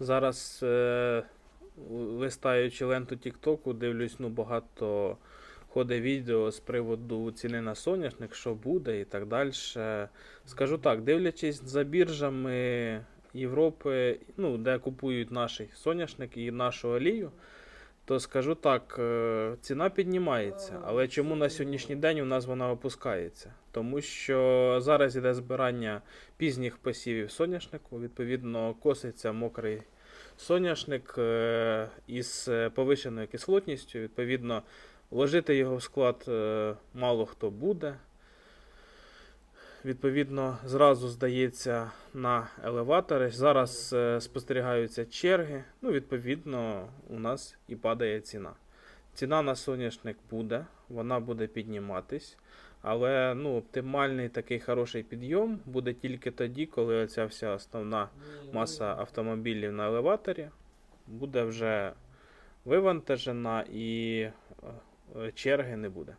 Зараз, е, листаючи ленту Тіктоку, дивлюсь, ну багато ходить відео з приводу ціни на соняшник, що буде і так далі. Скажу так, дивлячись за біржами Європи, ну, де купують наш соняшник і нашу олію, то скажу так, е, ціна піднімається. Але чому на сьогоднішній день у нас вона опускається? Тому що зараз іде збирання пізніх посівів соняшнику, відповідно, коситься мокрий соняшник е, із е, повищеною кислотністю. Відповідно, вложити його в склад мало хто буде. Відповідно, зразу здається на елеватори. Зараз е, спостерігаються черги. Ну, відповідно, у нас і падає ціна. Ціна на соняшник буде, вона буде підніматись. Але ну, оптимальний такий хороший підйом буде тільки тоді, коли оця вся основна маса автомобілів на елеваторі буде вже вивантажена і е, черги не буде.